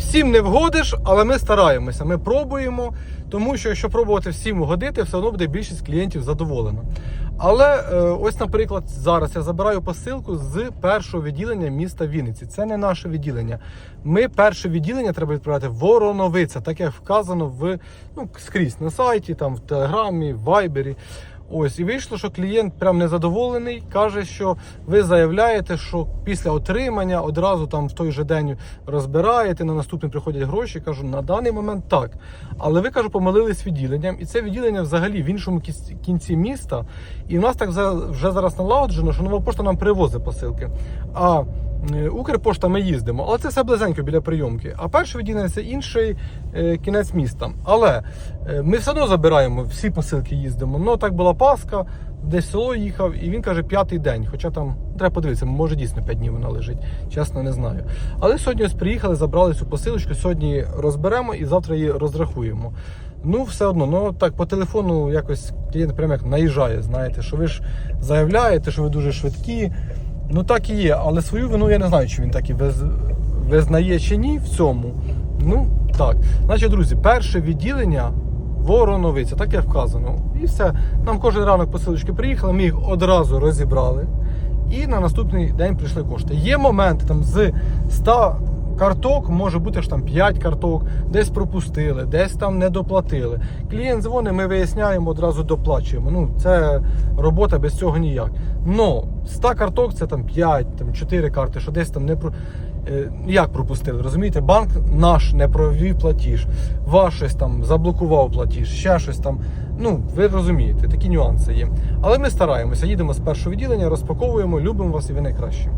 Всім не вгодиш, але ми стараємося. Ми пробуємо, тому що якщо пробувати всім угодити, все одно буде більшість клієнтів задоволена. Але е, ось, наприклад, зараз я забираю посилку з першого відділення міста Вінниці. Це не наше відділення. Ми перше відділення треба відправляти Вороновиця, так як вказано в ну, скрізь на сайті, там в Телеграмі, в Вайбері. Ось і вийшло, що клієнт прям незадоволений. каже, що ви заявляєте, що після отримання одразу там в той же день розбираєте, на наступний приходять гроші. Кажу, на даний момент так. Але ви кажу, помилились відділенням, і це відділення взагалі в іншому кінці міста. І в нас так вже зараз налагоджено, що нова пошта нам привозить посилки. А Укрпошта ми їздимо, але це все близенько біля прийомки. А перше відділення інший е, кінець міста. Але е, ми все одно забираємо, всі посилки їздимо. Ну так була Пасха, десь село їхав, і він каже п'ятий день. Хоча там треба подивитися, може дійсно 5 днів вона лежить. Чесно, не знаю. Але сьогодні ось приїхали, забрали цю посилочку. Сьогодні розберемо і завтра її розрахуємо. Ну, все одно, ну так по телефону якось клієнт прямо як наїжджає, знаєте, що ви ж заявляєте, що ви дуже швидкі. Ну так і є, але свою вину я не знаю, чи він так і виз... визнає чи ні в цьому. Ну так. Значить, друзі, перше відділення Вороновиця, так як вказано. І все. Нам кожен ранок посилочки приїхали, ми їх одразу розібрали. І на наступний день прийшли кошти. Є моменти там з 100 карток, може бути що там 5 карток, десь пропустили, десь там не доплатили. Клієнт дзвонить, ми виясняємо, одразу доплачуємо. Ну, це робота без цього ніяк. Но 100 карток це там 5, там 4 карти, що десь там не про. е, Як пропустили? Розумієте, банк наш не провів платіж, ваш щось там заблокував платіж, ще щось там. Ну, ви розумієте, такі нюанси є. Але ми стараємося, їдемо з першого відділення, розпаковуємо, любимо вас і ви найкращі.